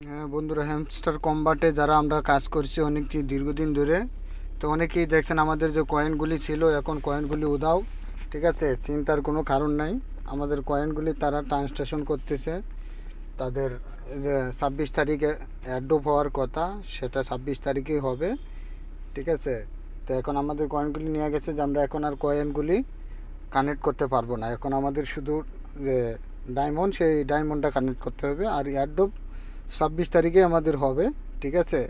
হ্যাঁ বন্ধুরা হ্যামস্টার কম্বাটে যারা আমরা কাজ করছি অনেক দীর্ঘদিন ধরে, তো অনেকেই দেখছেন আমাদের যে কয়েনগুলি ছিল, এখন কয়েনগুলি উদাও ঠিক আছে? চিন্তার কোনো কারণ নাই। আমাদের কয়েনগুলি তারা ট্রান্সলেশন করতেছে। তাদের যে ছাব্বিশ তারিখে অ্যাডোপ হওয়ার কথা, সেটা ছাব্বিশ তারিখেই হবে, ঠিক আছে? তো এখন আমাদের কয়েনগুলি নিয়ে গেছে যে আমরা এখন আর কয়েনগুলি কানেক্ট করতে পারব না। এখন আমাদের শুধু যে ডায়মন্ড সেই ডায়মন্ডটা কানেক্ট করতে হবে। আর এয়ারডোপ ছাব্বিশ তারিখে আমাদের হবে, ঠিক আছে?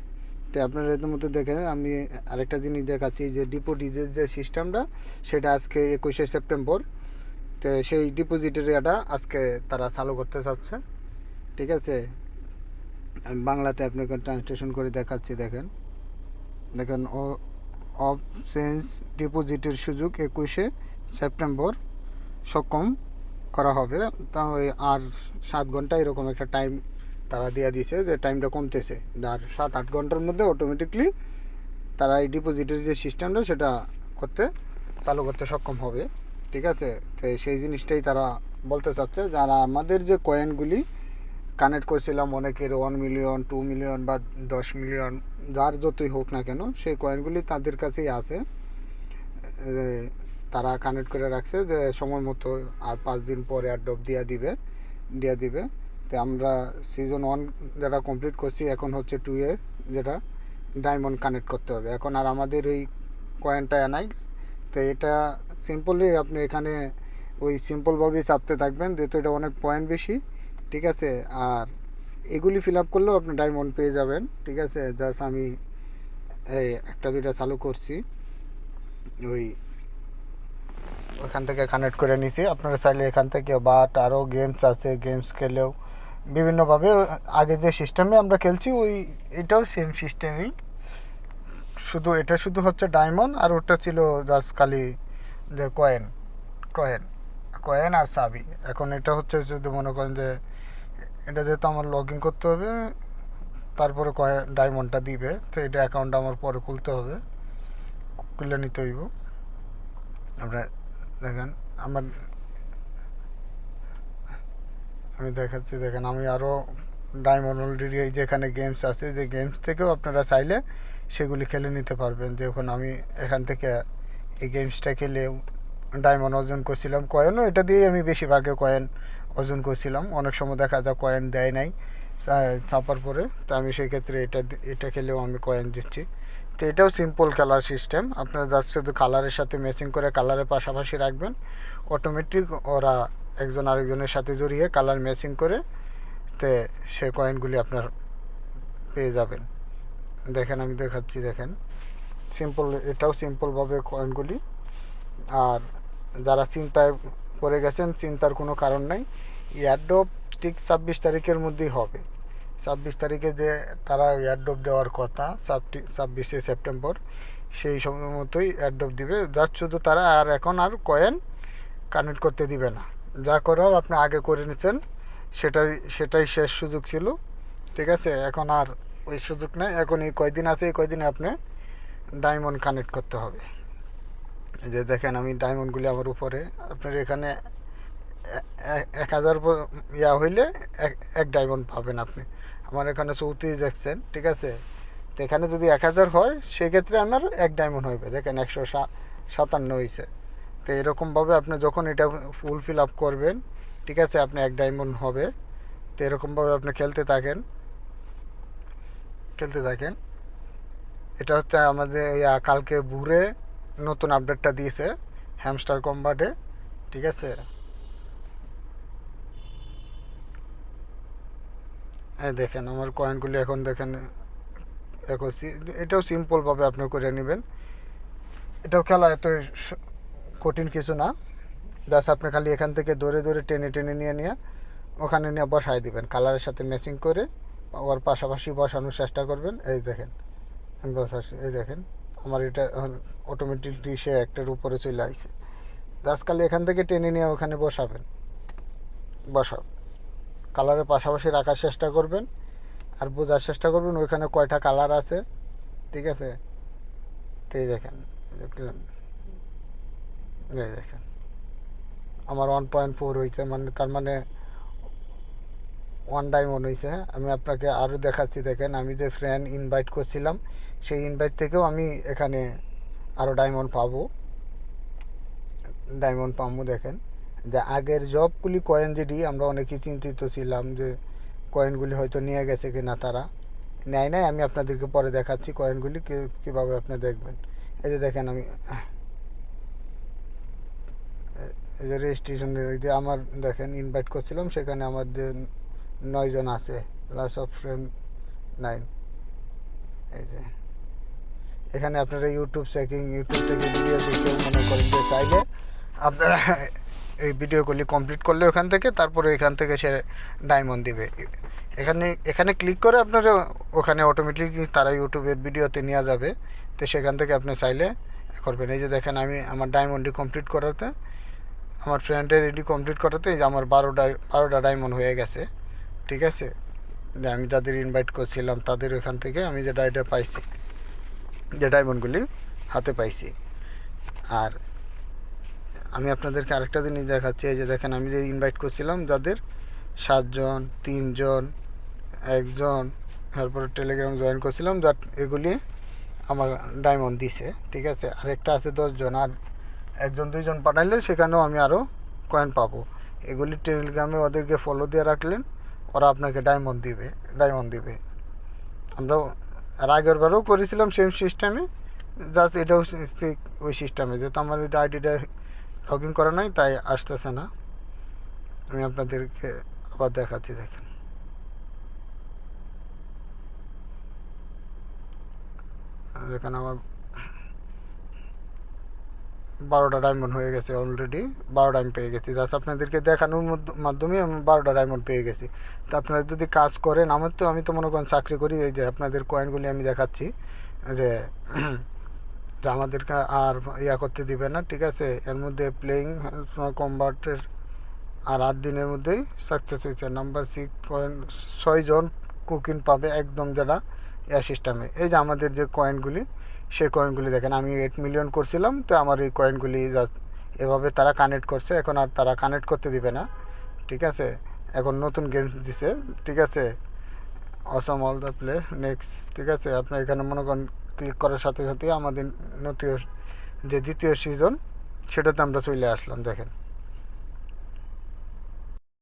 তো আপনারা এর মধ্যে দেখেন, আমি আরেকটা জিনিস দেখাচ্ছি, যে ডিপোজিটের যে সিস্টেমটা সেটা আজকে একুশে সেপ্টেম্বর, তো সেই ডিপোজিটের এটা আজকে তারা চালু করতে চাচ্ছে, ঠিক আছে? আমি বাংলাতে আপনাকে ট্রান্সলেশন করে দেখাচ্ছি, দেখেন। দেখেন, ও অফ চেঞ্জ ডিপোজিটের সুযোগ একুশে সেপ্টেম্বর সক্ষম করা হবে। তা ওই আর সাত ঘণ্টা এরকম একটা টাইম তারা দিয়ে দিয়েছে যে টাইমটা কমতেছে। আর সাত, আট ঘণ্টার মধ্যে অটোমেটিকলি তারা এই ডিপোজিটের যে সিস্টেমটা সেটা করতে, চালু করতে সক্ষম হবে। ঠিক আছে? তো সেই জিনিসটাই তারা বলতে চাচ্ছে। যারা আমাদের যে কয়েনগুলি কানেক্ট করছিলাম, অনেকের ওয়ান মিলিয়ন টু মিলিয়ন বা দশ মিলিয়ন যার যতই হোক না কেন, সেই কয়েনগুলি তাদের কাছেই আছে। তারা কানেক্ট করে রাখছে যে সময় মতো, আর পাঁচ দিন পরে আর ডব দিয়া দিবে দিয়া দিবে। তো আমরা সিজন ওয়ান যেটা কমপ্লিট করছি, এখন হচ্ছে টু এ যেটা ডায়মন্ড কানেক্ট করতে হবে। এখন আর আমাদের ওই কয়েনটা নাই। তো এটা সিম্পলি আপনি এখানে ওই সিম্পলভাবেই চাপতে থাকবেন, যেহেতু এটা অনেক পয়েন্ট বেশি, ঠিক আছে? আর এগুলি ফিল আপ করলেও আপনি ডায়মন্ড পেয়ে যাবেন, ঠিক আছে? জাস্ট আমি এই একটা, দুইটা চালু করছি। ওই ওখান থেকে কানেক্ট করে নিছি। আপনারা চাইলে এখান থেকে বাট আরও গেমস আছে গেমস খেলেও বিভিন্নভাবে আগে যে সিস্টেমে আমরা খেলছি, ওই এটাও সেম সিস্টেমই শুধু এটা শুধু হচ্ছে ডায়মন্ড আর ওটা ছিল জাস্ট খালি যে কয়েন কয়েন কয়েন আর সাবি এখন এটা হচ্ছে যদি মনে করেন যে এটা যেহেতু আমার লগ ইন করতে হবে, তারপরে কয়েন ডায়মন্ডটা দিবে, তো এটা অ্যাকাউন্ট আমার পরে খুলতে হবে। খুলে নিতে হইব। আমরা দেখেন, আমার আমি দেখাচ্ছি, দেখেন আমি আরও ডায়মন্ড অলরেডি এই যেখানে গেমস আছে, যে গেমস থেকেও আপনারা চাইলে সেগুলি খেলে নিতে পারবেন। দেখুন আমি এখান থেকে এই গেমসটা খেলে ডায়মন্ড অর্জন করছিলাম। কয়েনও এটা দিয়ে আমি বেশিরভাগে কয়েন অর্জন করছিলাম। অনেক সময় দেখা যায় কয়েন দেয় নাই চাপার পরে। তো আমি সেই ক্ষেত্রে এটা এটা খেলেও আমি কয়েন দিচ্ছি। তো এটাও সিম্পল খেলার সিস্টেম আপনারা জাস্ট শুধু কালারের সাথে ম্যাচিং করে কালারের পাশাপাশি রাখবেন। অটোমেটিক ওরা একজন আরেকজনের সাথে জড়িয়ে কালার ম্যাচিং করে তে সে কয়েনগুলি আপনার পেয়ে যাবেন। দেখেন, আমি দেখাচ্ছি, দেখেন। সিম্পল এটাও সিম্পলভাবে কয়েনগুলি আর যারা চিন্তায় পড়ে গেছেন, চিন্তার কোনো কারণ নাই। এয়ারড্রপ ঠিক ছাব্বিশ তারিখের মধ্যেই হবে। ছাব্বিশ তারিখে যে তারা এয়ারড্রপ দেওয়ার কথা ছাব্বিশে সেপ্টেম্বর, সেই সময় মতোই এয়ারড্রপ দিবে। যার শুধু তারা, আর এখন আর কয়েন কানেক্ট করতে দিবে না। যা করার আপনি আগে করে নিচ্ছেন সেটাই সেটাই শেষ সুযোগ ছিল। ঠিক আছে? এখন আর ওই সুযোগ নেই। এখন এই কয়দিন আছে, এই কয়দিনে আপনি ডায়মন্ড কানেক্ট করতে হবে। যে দেখেন, আমি ডায়মন্ডগুলি আমার উপরে। আপনার এখানে এক হাজার ইয়া হইলে এক ডায়মন্ড পাবেন আপনি। আমার এখানে চৌত্রিশ দেখছেন, ঠিক আছে? তো এখানে যদি এক হাজার হয়, সেক্ষেত্রে আমার এক ডায়মন্ড হইবে। দেখেন, একশো সাতান্ন হয়েছে তো এরকমভাবে আপনি যখন এটা ফুল ফিল আপ করবেন, ঠিক আছে, আপনি এক ডায়মন্ড হবে। তো এরকমভাবে আপনি খেলতে থাকেন। খেলতে থাকেন। এটা হচ্ছে আমাদের কালকে ভুরে নতুন আপডেটটা দিয়েছে হ্যামস্টার কম্বাটে ঠিক আছে? হ্যাঁ দেখেন, আমার কয়েনগুলি এখন দেখেন এখন এটাও সিম্পলভাবে আপনি করে নেবেন। এটাও খেলা এত কঠিন কিছু না। জাস্ট আপনি খালি এখান থেকে দৌড়ে দৌড়ে টেনে টেনে নিয়ে নিয়ে ওখানে নিয়ে বসায় দিবেন। কালারের সাথে ম্যাচিং করে ওর পাশাপাশি বসানোর চেষ্টা করবেন। এই দেখেন বসাচ্ছি, এই দেখেন, আমার এটা অটোমেটিকলি সে একটার উপরে চলে আসছে জাস্ট খালি এখান থেকে টেনে নিয়ে ওখানে বসাবেন। বসাও। কালারের পাশাপাশি রাখার চেষ্টা করবেন আর বোঝার চেষ্টা করবেন ওইখানে কয়টা কালার আছে। ঠিক আছে? তো দেখেন এই দেখেন। আমার ওয়ান পয়েন্ট ফোর হয়েছে মানে তার মানে ওয়ান ডায়মন্ড হয়েছে আমি আপনাকে আরও দেখাচ্ছি, দেখেন, আমি যে ফ্রেন্ড ইনভাইট করছিলাম, সেই ইনভাইট থেকেও আমি এখানে আরও ডায়মন্ড পাবো। ডায়মন্ড পাবো দেখেন। যে আগের জবগুলি কয়েন যেটি, আমরা অনেকেই চিন্তিত ছিলাম যে কয়েনগুলি হয়তো নিয়ে গেছে কি না তারা। নেয় নাই, আমি আপনাদেরকে পরে দেখাচ্ছি কয়েনগুলি কীভাবে আপনি দেখবেন। এই যে দেখেন আমি এই যে রেজিস্ট্রেশনের ওই আমার দেখেন ইনভাইট করছিলাম, সেখানে আমাদের নয়জন আছে লাস্ট অফ ফ্রেন্ড নাইন এই যে। এখানে আপনারা ইউটিউব চেকিং ইউটিউব থেকে ভিডিও দেখেও মনে করেন যে চাইলে আপনারা এই ভিডিওগুলি কমপ্লিট করলে ওখান থেকে, তারপরে এখান থেকে সে ডায়মন্ড দিবে। এখানে এখানে ক্লিক করে আপনারা ওখানে অটোমেটিক তারা ইউটিউবের ভিডিওতে নেওয়া যাবে। তো সেখান থেকে আপনি চাইলে করবেন। এই যে দেখেন আমি আমার ডায়মন্ডটি কমপ্লিট করাতে আমার ফ্রেন্ডের এডি কমপ্লিট করাতে যে আমার বারোটা বারোটা ডায়মন্ড হয়ে গেছে। ঠিক আছে? যে আমি যাদের ইনভাইট করছিলাম, তাদের ওখান থেকে আমি যে ডায়টা পাইছি, যে ডায়মন্ডগুলি হাতে পাইছি। আর আমি আপনাদেরকে আরেকটা জিনিস দেখাচ্ছি, এই যে দেখেন, আমি যে ইনভাইট করছিলাম যাদের, সাতজন, তিনজন, একজন, তারপরে টেলিগ্রাম জয়েন করছিলাম, যার এগুলি আমার ডায়মন্ড দিছে। ঠিক আছে? আর একটা আছে দশজন, আর একজন, দুইজন পাঠাইলে সেখানেও আমি আরও কয়েন পাবো। এগুলি টেলিগ্রামে ওদেরকে ফলো দিয়ে রাখলেন, ওরা আপনাকে ডায়মন্ড দিবে ডায়মন্ড দিবে। আমরা আর আগের বারেও করেছিলাম সেম সিস্টেমে জাস্ট এটাও ওই সিস্টেমে যেহেতু আমার ওইটা আইডিটা লগ করা নাই, তাই আসতেছে না। আমি আপনাদেরকে আবার দেখাচ্ছি, দেখেন। যেখানে আমার বারোটা ডায়মন্ড হয়ে গেছে অলরেডি বারোটা আমি পেয়ে গেছি। জাস্ট আপনাদেরকে দেখানোর মধ্য- মাধ্যমে আমি বারোটা ডায়মন্ড পেয়ে গেছি। তো আপনারা যদি কাজ করেন, আমার তো আমি তো মনে করেন চাকরি করি, এই যে আপনাদের কয়েনগুলি আমি দেখাচ্ছি, যে আমাদেরকে আর ইয়া করতে দিবে না, ঠিক আছে? এর মধ্যে প্লেয়িং কম্বার্টের আর আট দিনের মধ্যেই সাকসেস হয়েছে। নাম্বার সিক্স কয়েন ছয়জন কুকিং পাবে একদম যারা ইয়া সিস্টেমে এই যে আমাদের যে কয়েনগুলি সেই কয়েনগুলি দেখেন, আমি এইট মিলিয়ন করছিলাম, তো আমার এই কয়েনগুলি এভাবে তারা কানেক্ট করছে, এখন আর তারা কানেক্ট করতে দিবে না, ঠিক আছে? এখন নতুন গেমস দিছে, ঠিক আছে? Awesome all the play next ঠিক আছে? আপনার এখানে মনে করেন ক্লিক করার সাথে সাথে আমাদের নতুন যে দ্বিতীয় সিজন সেটাতে আমরা চলে আসলাম, দেখেন।